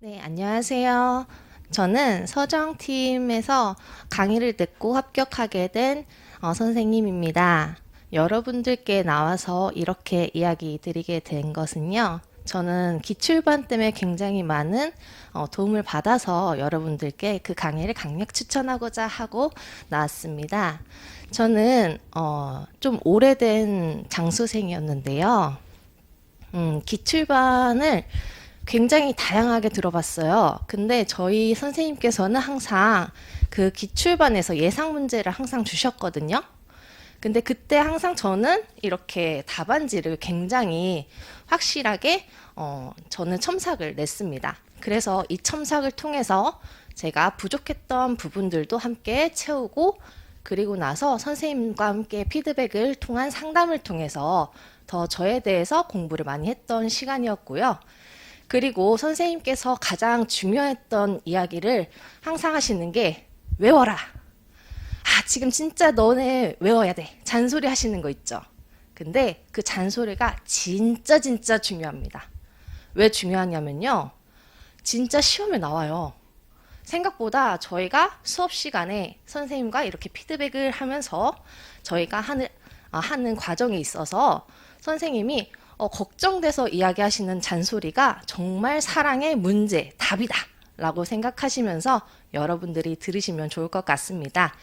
네, 안녕하세요. 저는 서정팀에서 강의를 듣고 합격하게 된 어, 선생님입니다. 여러분들께 나와서 이렇게 이야기 드리게 된 것은요. 저는 기출반 때문에 굉장히 많은 어, 도움을 받아서 여러분들께 그 강의를 강력 추천하고자 하고 나왔습니다. 저는 어, 좀 오래된 장수생이었는데요. 음, 기출반을 굉장히 다양하게 들어봤어요. 근데 저희 선생님께서는 항상 그 기출반에서 예상 문제를 항상 주셨거든요. 근데 그때 항상 저는 이렇게 답안지를 굉장히 확실하게 어, 저는 첨삭을 냈습니다. 그래서 이 첨삭을 통해서 제가 부족했던 부분들도 함께 채우고 그리고 나서 선생님과 함께 피드백을 통한 상담을 통해서 더 저에 대해서 공부를 많이 했던 시간이었고요. 그리고 선생님께서 가장 중요했던 이야기를 항상 하시는 게 외워라. 아, 지금 진짜 너네 외워야 돼. 잔소리 하시는 거 있죠. 근데 그 잔소리가 진짜 진짜 중요합니다. 왜 중요하냐면요. 진짜 시험에 나와요. 생각보다 저희가 수업 시간에 선생님과 이렇게 피드백을 하면서 저희가 하는, 아, 하는 과정에 있어서 선생님이 어, 걱정돼서 이야기하시는 잔소리가 정말 사랑의 문제, 답이다. 라고 생각하시면서 여러분들이 들으시면 좋을 것 같습니다.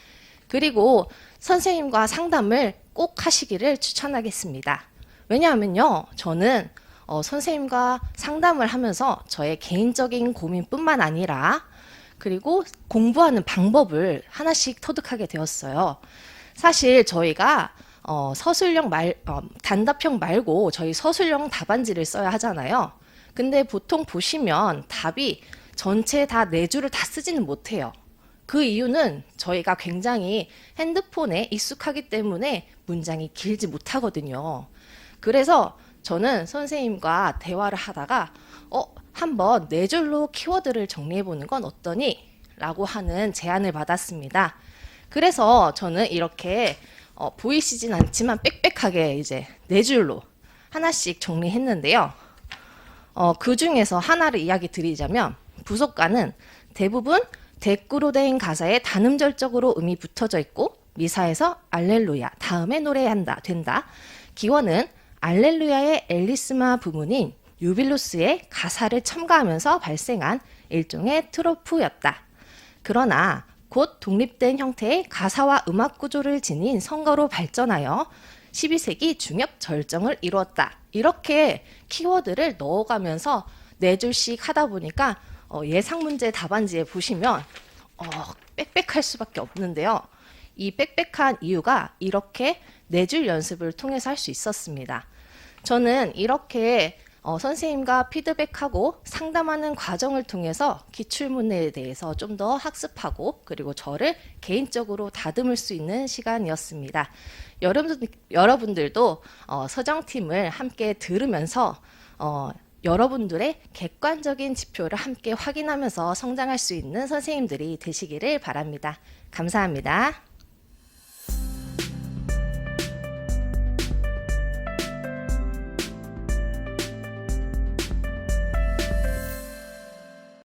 그리고 선생님과 상담을 꼭 하시기를 추천하겠습니다. 왜냐하면요, 저는 어, 선생님과 상담을 하면서 저의 개인적인 고민뿐만 아니라 그리고 공부하는 방법을 하나씩 터득하게 되었어요. 사실 저희가 어, 서술형 말, 어, 단답형 말고 저희 서술형 답안지를 써야 하잖아요. 근데 보통 보시면 답이 전체 다 네 줄을 다 쓰지는 못해요. 그 이유는 저희가 굉장히 핸드폰에 익숙하기 때문에 문장이 길지 못하거든요. 그래서 저는 선생님과 대화를 하다가 어, 한번 네 줄로 키워드를 정리해 보는 건 어떠니? 라고 하는 제안을 받았습니다. 그래서 저는 이렇게 어, 보이시진 않지만 빽빽하게 이제 네 줄로 하나씩 정리했는데요. 어, 그 중에서 하나를 이야기 드리자면 부속가는 대부분 대꾸로 된 가사에 단음절적으로 음이 붙어져 있고 미사에서 알렐루야 다음에 노래한다 된다. 기원은 알렐루야의 엘리스마 부문인 유빌루스의 가사를 첨가하면서 발생한 일종의 트로프였다. 그러나 곧 독립된 형태의 가사와 음악 구조를 지닌 성가로 발전하여 12세기 중엽 절정을 이루었다. 이렇게 키워드를 넣어가면서 네 줄씩 하다 보니까 어, 예상 문제 답안지에 보시면 어, 빽빽할 수밖에 없는데요. 이 빽빽한 이유가 이렇게 네 줄 연습을 통해서 할 수 있었습니다. 저는 이렇게 어, 선생님과 피드백하고 상담하는 과정을 통해서 기출문에 대해서 좀 더 학습하고 그리고 저를 개인적으로 다듬을 수 있는 시간이었습니다. 여러분, 여러분들도 어, 서정팀을 함께 들으면서 어, 여러분들의 객관적인 지표를 함께 확인하면서 성장할 수 있는 선생님들이 되시기를 바랍니다. 감사합니다.